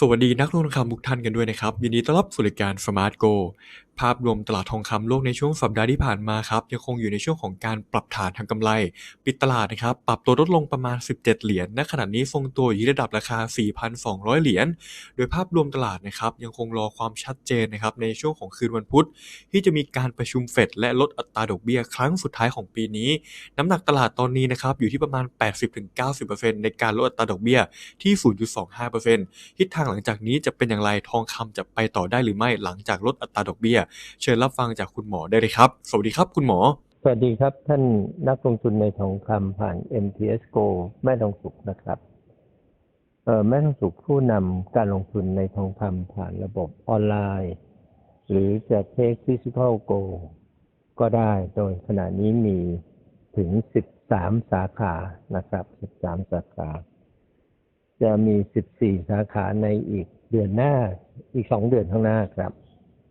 สวัสดีนักลงทุนคำทุกท่านกันด้วยนะครับ ยินดีต้อนรับสู่รายการ Smart Go ภาพรวมตลาดทองคำโลกในช่วงสัปดาห์ที่ผ่านมาครับ ยังคงอยู่ในช่วงของการปรับฐานทางกำไร ปิดตลาดนะครับ ปรับตัวลดลงประมาณ 17 เหรียญณขณะนี้ทรงตัวอยู่ที่ระดับราคา 4,200 เหรียญโดยภาพรวมตลาดนะครับ ยังคงรอความชัดเจนนะครับในช่วงของคืนวันพุธ ที่จะมีการประชุมเฟดและลดอัตราดอกเบี้ยครั้งสุดท้ายของปีนี้ น้ำหนักตลาดตอนนี้นะครับอยู่ที่ประมาณ 80-90%ในการลดอัตราดอกเบี้ยที่ 0.25%ทิศทางหลังจากนี้จะเป็นอย่างไรทองคำจะไปต่อได้หรือไม่หลังจากลดอัตราดอกเบี้ยเชิญรับฟังจากคุณหมอได้เลยครับ สวัสดีครับคุณหมอ สวัสดีครับท่านนักลงทุนในทองคำผ่าน MTS Go แม่ทองสุขนะครับแม่ทองสุขผู้นำการลงทุนในทองคำผ่านระบบออนไลน์ หรือจะ Take Physical Go ก็ได้โดยขณะนี้มีถึง 13 สาขานะครับ 13 สาขา จะมี 14 สาขาในอีกเดือนหน้าอีก 2 เดือนข้างหน้าครับ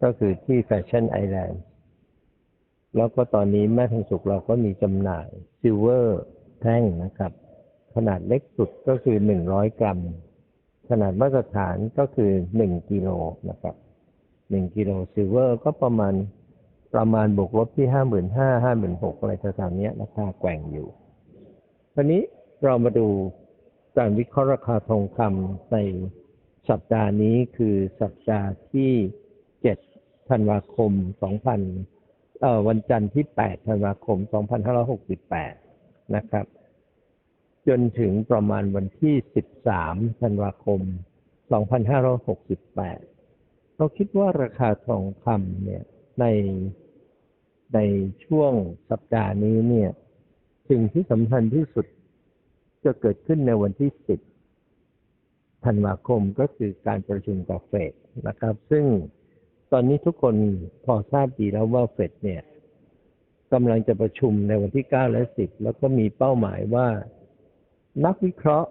ก็คือที่แฟชั่นไอแลนด์แล้วก็ตอนนี้แม่ทองสุกเราก็มีจำหน่ายซิลเวอร์แท่งนะครับ ขนาดเล็กสุดก็คือ100กรัม ขนาดมาตรฐานก็คือ1กิโลนะครับ1กิโลซิลเวอร์ก็ประมาณประมาณบวกลบที่55,000 56,000อะไรแถวๆเนี้ยราคาแกว่งอยู่ทีนี้เรามาดูการวิเคราะห์ราคาทองคำในสัปดาห์นี้คือสัปดาห์ที่7 ธันวาคม 2000 เอ่อ วันจันทร์ที่ 8 ธันวาคม 2568 นะครับ จนถึงประมาณวันที่ 13 ธันวาคม 2568 เราคิดว่าราคาทองคำเนี่ย ใน ในช่วงสัปดาห์นี้เนี่ย สิ่งที่สำคัญที่สุดจะเกิดขึ้นในวันที่ 10 ธันวาคมก็คือการประชุมกับเฟดนะครับ ซึ่ง ตอนนี้ทุกคนพอทราบดีแล้วว่าเฟดเนี่ยกำลังจะประชุมในวันที่ 9 และ 10 แล้วก็มีเป้าหมายว่า นักวิเคราะห์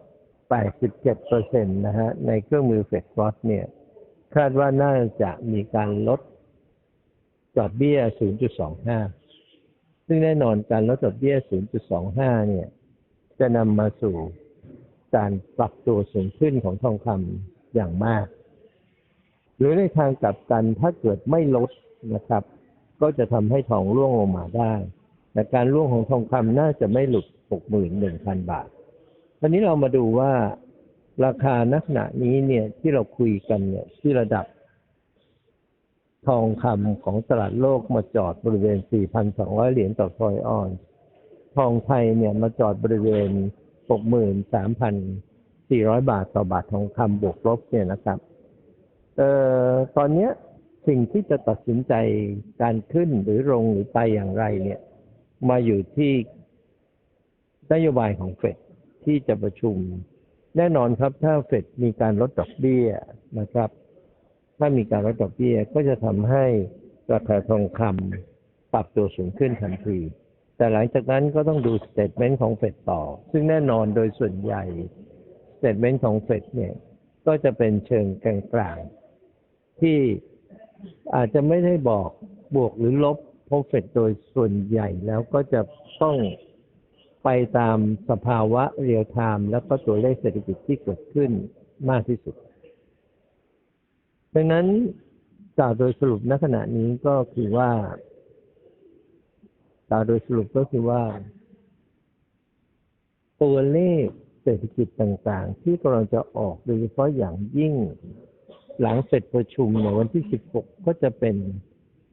87%นะฮะในเครื่องมือเฟดฟอสเนี่ยคาดว่าน่าจะมีการลดดอกเบี้ย 0.25 ซึ่งแน่นอนการลดดอกเบี้ย 0.25 เนี่ย จะนำมาสู่การปรับตัวสูงขึ้นของทองคำอย่างมาก หรือในทางกลับกันถ้าเกิดไม่ลดนะครับ ก็จะทำให้ทองร่วงลงมาได้แต่การร่วงของทองคำน่าจะไม่หลุด61,000บาทวันนี้เรามาดูว่าราคาณขณะนี้เนี่ยที่เราคุยกันเนี่ยที่ระดับ ทองคำของตลาดโลกมาจอดบริเวณ 4,200 เหรียญต่อทอยออน ทองไทยเนี่ยมาจอดบริเวณ 63,400 บาทต่อบาททองคำบวกลบเนี่ยนะครับ เอ่อตอนเนี้ยสิ่งที่จะตัดสินใจการขึ้นหรือลงหรือไปอย่างไรเนี่ย มาอยู่ที่นโยบายของเฟดที่จะประชุม แน่นอนครับถ้าเฟดมีการลดดอกเบี้ยนะครับ ถ้ามีการลดดอกเบี้ยก็จะทำให้ราคาทองคำปรับตัวสูงขึ้นทันที แต่หลังจากนั้นก็ต้องดูสเตทเมนต์ของเฟดต่อ ซึ่งแน่นอนโดยส่วนใหญ่สเตทเมนต์ของเฟดเนี่ยก็จะเป็นเชิงกลางๆ ที่อาจจะไม่ได้บอกบวกหรือลบเพรเฟดโดยส่วนใหญ่แล้วก็จะต้องไปตามสภาวะเรียลไทม์แล้วก็ตัวเลขเศรษฐกิจที่เกิดขึ้นมากที่สุด ดังนั้นกล่าวโดยสรุปณขณะนี้ก็คือว่ากล่าวโดยสรุปก็คือว่า ตัวเลขเศรษฐกิจต่างๆ ที่กำลังจะออกโดยเฉพาะอย่างยิ่ง หลังเสร็จประชุมในวันที่ 16 ก็จะเป็น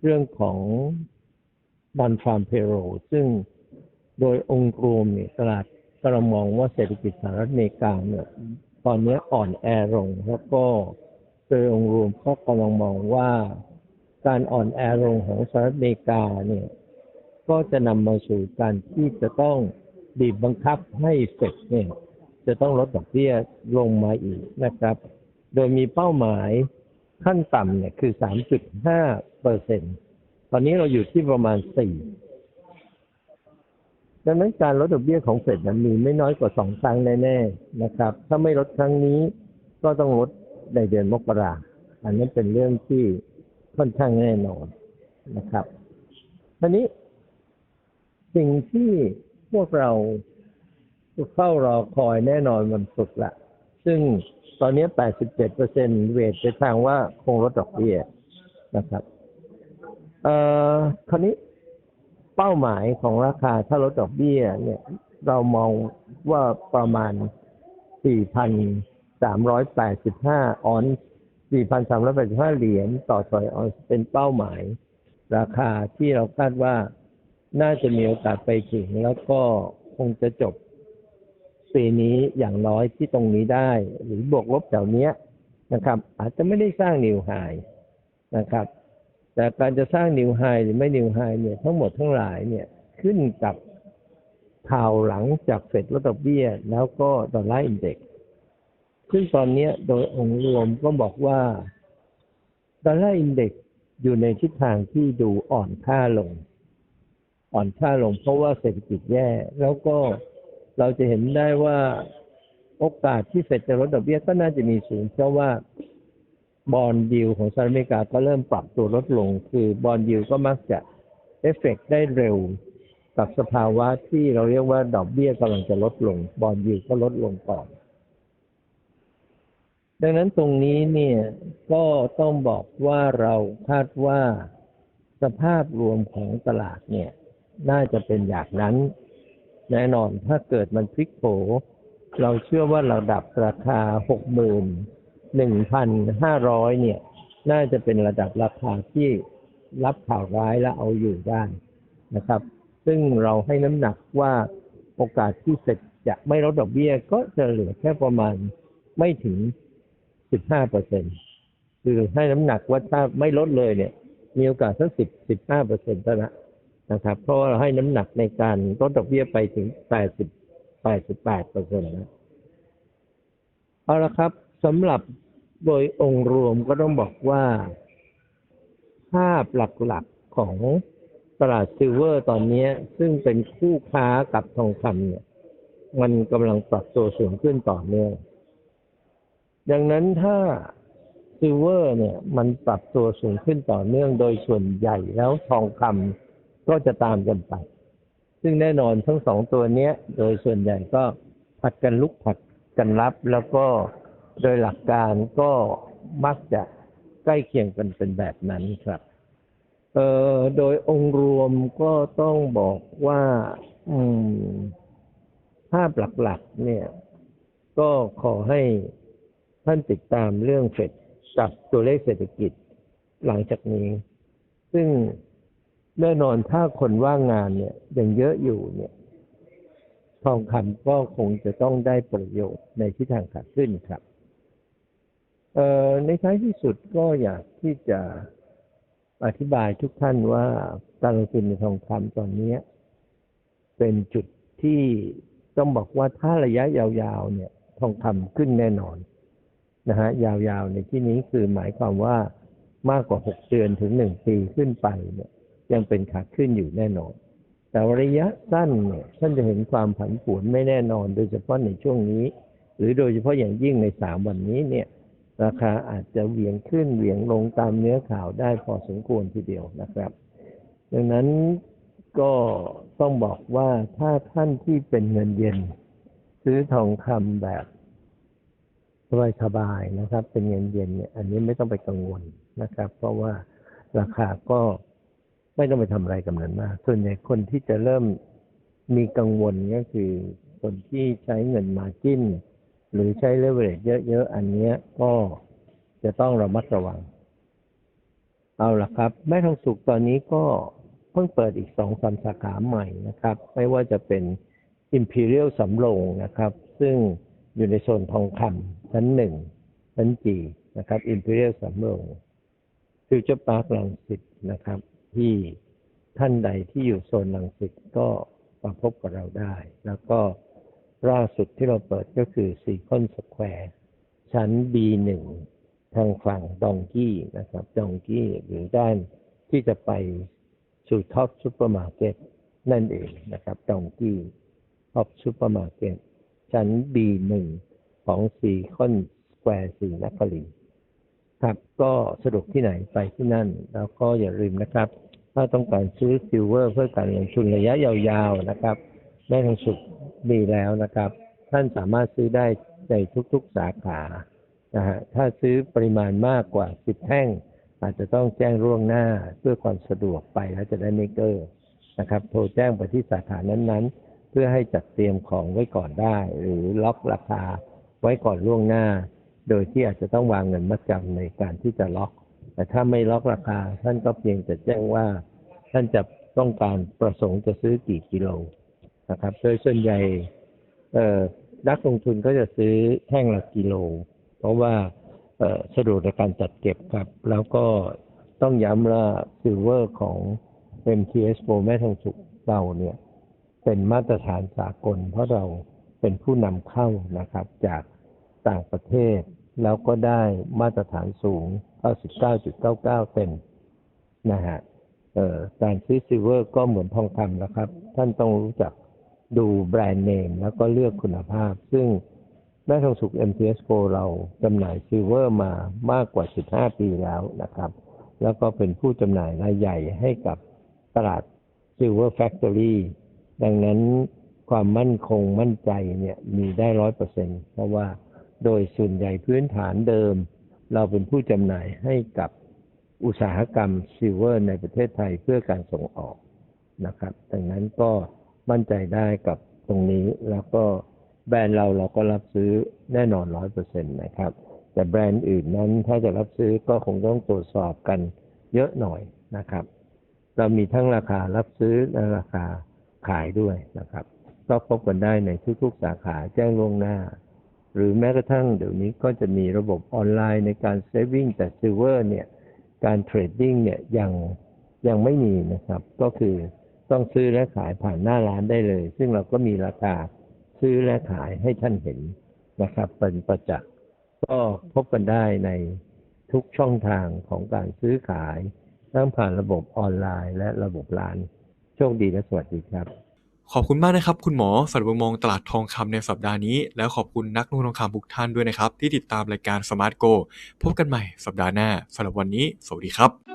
เรื่องของบันฟาร์มเพโรซึ่งโดยองค์รวมเนี่ยตลาดกำลังมองว่าเศรษฐกิจสหรัฐอเมริกาเนี่ยตอนนี้อ่อนแอลงแล้วก็โดยองค์รวมก็กำลังมองว่าการอ่อนแอลงของสหรัฐอเมริกาเนี่ยก็จะนำมาสู่การที่จะต้องบีบบังคับให้เฟดเนี่ยจะต้องลดดอกเบี้ยลงมาอีกนะครับ โดยมีเป้าหมายขั้นต่ำเนี่ยคือ3.5เปอร์เซ็นตอนนี้เราอยู่ที่ประมาณ4ดังนั้นการลดดอกเบี้ยของเฟดมันมีไม่น้อยกว่า2ครั้งแน่ๆนะครับ ถ้าไม่ลดครั้งนี้ก็ต้องลดในเดือนมกราอันนี้เป็นเรื่องที่ค่อนข้างแน่นอนนะครับทีนี้ สิ่งที่พวกเราเฝ้ารอคอยแน่นอนวันศุกร์ละ ซึ่งตอนนี้ 87เปอร์เซ็นเวทไปทางว่าคงลดดอกเบี้ยนะครับ เอ่อคราวนี้เป้าหมายของราคาถ้าลดดอกเบี้ย เนี่ย เรามองว่าประมาณ 4,385 ออนซ์4,385 เหรียญต่อถอยออนซ์เป็นเป้าหมาย ราคาที่เราคาดว่าน่าจะมีโอกาสไปถึงแล้วก็คงจะจบ ปีนี้อย่างน้อยที่ตรงนี้ได้ หรือบวกลบแถวเนี้ยนะครับ อาจจะไม่ได้สร้างนิวไฮนะครับ แต่การจะสร้างนิวไฮหรือไม่นิวไฮเนี่ยทั้งหมดทั้งหลายเนี่ยขึ้นกับข่าวหลังจากเฟดลดดอกเบี้ย แล้วก็ดอลลาร์อินเด็กซ์ซึ่งตอนนี้โดยองค์รวมก็บอกว่าดอลลาร์อินเด็กซ์อยู่ในทิศทางที่ดูอ่อนค่าลง อ่อนค่าลงเพราะว่าเศรษฐกิจแย่ แล้วก็ เราจะเห็นได้ว่าโอกาสที่เฟดจะลดดอกเบี้ยก็น่าจะมีสูงเพราะว่าบอลดิวของสหรัฐอเมริกาก็เริ่มปรับตัวลดลง คือบอลดิวก็มักจะเอฟเฟกต์ได้เร็วกับสภาวะที่เราเรียกว่าดอกเบี้ยกำลังจะลดลง บอลยิวก็ลดลงก่อน ดังนั้นตรงนี้เนี่ยก็ต้องบอกว่าเราคาดว่าสภาพรวมของตลาดเนี่ย น่าจะเป็นอย่างนั้น แน่นอนถ้าเกิดมันพลิกโผเราเชื่อว่าระดับราคาหกหมื่นหนึ่งพันห้าร้อยเนี่ย น่าจะเป็นระดับราคาที่รับข่าวร้ายและเอาอยู่ได้นะครับ ซึ่งเราให้น้ำหนักว่าโอกาสที่เสร็จจะไม่ลดดอกเบี้ยก็จะเหลือแค่ประมาณไม่ถึง 15เปอร์เซ็นคือให้น้ำหนักว่าถ้าไม่ลดเลยเนี่ย มีโอกาสสัก10 15เปอร์เซ็นต์นั้น นะครับ เพราะว่าเราให้น้ำหนักในการลดดอกเบี้ยไปถึง 80 88เปอร์เซ็นต์นะเอาละครับสำหรับโดยองค์รวมก็ต้องบอกว่า ภาพหลักๆของตลาดซิลเวอร์ตอนนี้ซึ่งเป็นคู่ค้ากับทองคำเนี่ย มันกำลังปรับตัวสูงขึ้นต่อเนื่องดังนั้นถ้าซิลเวอร์เนี่ย มันปรับตัวสูงขึ้นต่อเนื่องโดยส่วนใหญ่แล้วทองคำ ก็จะตามกันไป ซึ่งแน่นอนทั้งสองตัวเนี้ย โดยส่วนใหญ่ก็ผัดกันลุกผัดกันรับ แล้วก็โดยหลักการก็มักจะใกล้เคียงกันเป็นแบบนั้นครับเอ่อโดยองค์รวมก็ต้องบอกว่า อืมภาพหลักๆ เนี่ย ก็ขอให้ท่านติดตามเรื่องเฟดกับตัวเลขเศรษฐกิจหลังจากนี้ ซึ่ง แน่นอนถ้าคนว่างงานเนี่ยยังเยอะอยู่เนี่ย ทองคำก็คงจะต้องได้ประโยชน์ในทิศทางขาขึ้นครับเออในท้ายที่สุดก็อยากที่จะอธิบายทุกท่านว่าการลงทุนในทองคำตอนนี้ เป็นจุดที่ต้องบอกว่าถ้าระยะยาวๆ เนี่ยทองคำขึ้นแน่นอนนะฮะยาวๆ ในที่นี้คือหมายความว่ามากกว่าหกเดือนถึงหนึ่งปีขึ้นไปเนี่ย ยังเป็นขาขึ้นอยู่แน่นอน แต่ระยะสั้นเนี่ยท่านจะเห็นความผันผวนไม่แน่นอน โดยเฉพาะในช่วงนี้ หรือโดยเฉพาะอย่างยิ่งในสามวันนี้เนี่ยราคาอาจจะเหวี่ยงขึ้นเหวี่ยงลงตามเนื้อข่าวได้พอสมควรทีเดียวนะครับ ดังนั้นก็ต้องบอกว่าถ้าท่านที่เป็นเงินเย็น ซื้อทองคำแบบสบายๆนะครับ เป็นเงินเย็นเนี่ยอันนี้ไม่ต้องไปกังวลนะครับ เพราะว่าราคาก็ ไม่ต้องไปทำอะไรกับมันมาก ส่วนใหญ่คนที่จะเริ่มมีกังวลก็คือคนที่ใช้เงินมาจิ้น หรือใช้เลเวลเยอะๆ อันนี้ก็จะต้องระมัดระวัง เอาละครับ แม่ทองสุกตอนนี้ก็เพิ่งเปิดอีกสองสามสาขาใหม่นะครับ ไม่ว่าจะเป็น Imperial สำโรงนะครับ ซึ่งอยู่ในโซนทองคำชั้นหนึ่งชั้นจีนะครับ Imperial สำโรงฟิวเจอร์พาร์คลังสิตนะครับ ที่ท่านใดที่อยู่โซนลังสิตก็มาพบกับเราได้ แล้วก็ล่าสุดที่เราเปิดก็คือซีคอนสแควร์ชั้น B1 ทางฝั่งดองกี้นะครับดองกี้หรือด้านที่จะไปสู่ท็อปซูเปอร์มาร์เก็ตนั่นเองนะครับดองกี้ท็อปซูเปอร์มาร์เก็ตชั้น B1 ของซีคอนสแควร์สีนครินทร์ ครับก็สะดวกที่ไหนไปที่นั่น แล้วก็อย่าลืมนะครับ ถ้าต้องการซื้อซิลเวอร์เพื่อการลงทุนระยะยาวๆนะครับได้ทางสุดมีแล้วนะครับ ท่านสามารถซื้อได้ในทุกๆสาขานะฮะถ้าซื้อปริมาณมากกว่า 10 แท่ง อาจจะต้องแจ้งล่วงหน้าเพื่อความสะดวกไปแล้วจะได้ไม่เกอร์นะครับโทรแจ้งไปที่สาขานั้นๆ เพื่อให้จัดเตรียมของไว้ก่อนได้ หรือล็อกราคาไว้ก่อนล่วงหน้า โดยที่อาจจะต้องวางเงินมัดจำในการที่จะล็อก แต่ถ้าไม่ล็อกราคา ท่านก็เพียงแต่แจ้งว่า ท่านจะต้องการประสงค์จะซื้อกี่กิโลนะครับ โดยส่วนใหญ่เอ่อนักลงทุนก็จะซื้อแท่งละกิโล เพราะว่าเอ่อสะดวกในการจัดเก็บครับ แล้วก็ต้องย้ำว่าซิลเวอร์ของ MTS Pro แม่ทองสุกเราเนี่ยเป็นมาตรฐานสากล เพราะเราเป็นผู้นำเข้านะครับจากต่างประเทศ แล้วก็ได้มาตรฐานสูง 99.99 เต็มนะฮะการซื้อซิลเวอร์ก็เหมือนทองคำนะครับ ท่านต้องรู้จักดูแบรนด์เนมแล้วก็เลือกคุณภาพ ซึ่งแม่ทองสุก MTS Go เราจำหน่ายซิลเวอร์มามากกว่า 15 ปีแล้วนะครับ แล้วก็เป็นผู้จำหน่ายรายใหญ่ให้กับตลาด Silver Factory ดังนั้นความมั่นคงมั่นใจเนี่ยมีได้ร้อยเปอร์เซ็นเพราะว่า โดยส่วนใหญ่พื้นฐานเดิม เราเป็นผู้จำหน่ายให้กับอุตสาหกรรมซิลเวอร์ในประเทศไทยเพื่อการส่งออกนะครับ ดังนั้นก็มั่นใจได้กับตรงนี้แล้วก็แบรนด์เราเราก็รับซื้อแน่นอนร้อยเปอร์เซ็นต์นะครับ แต่แบรนด์อื่นนั้นถ้าจะรับซื้อก็คงต้องตรวจสอบกันเยอะหน่อยนะครับ เรามีทั้งราคารับซื้อและราคาขายด้วยนะครับ ก็พบกันได้ในทุกๆสาขาแจ้งล่วงหน้า หรือแม้กระทั่งเดี๋ยวนี้ก็จะมีระบบออนไลน์ในการเซฟวิ่งแต่ซิลเวอร์เนี่ยการเทรดดิ้งเนี่ยยังยังไม่มีนะครับ ก็คือต้องซื้อและขายผ่านหน้าร้านได้เลย ซึ่งเราก็มีราคาซื้อและขายให้ท่านเห็นนะครับเป็นประจักษ์ก็พบกันได้ในทุกช่องทางของการซื้อขายทั้งผ่านระบบออนไลน์และระบบร้าน โชคดีและสวัสดีครับ ขอบคุณมากนะครับ คุณหมอสำหรับมองตลาดทองคำในสัปดาห์นี้ แล้วขอบคุณนักลงทุนทองคำทุกท่านด้วยนะครับ ที่ติดตามรายการ Smart Go พบกันใหม่สัปดาห์หน้าสำหรับวันนี้ สวัสดีครับ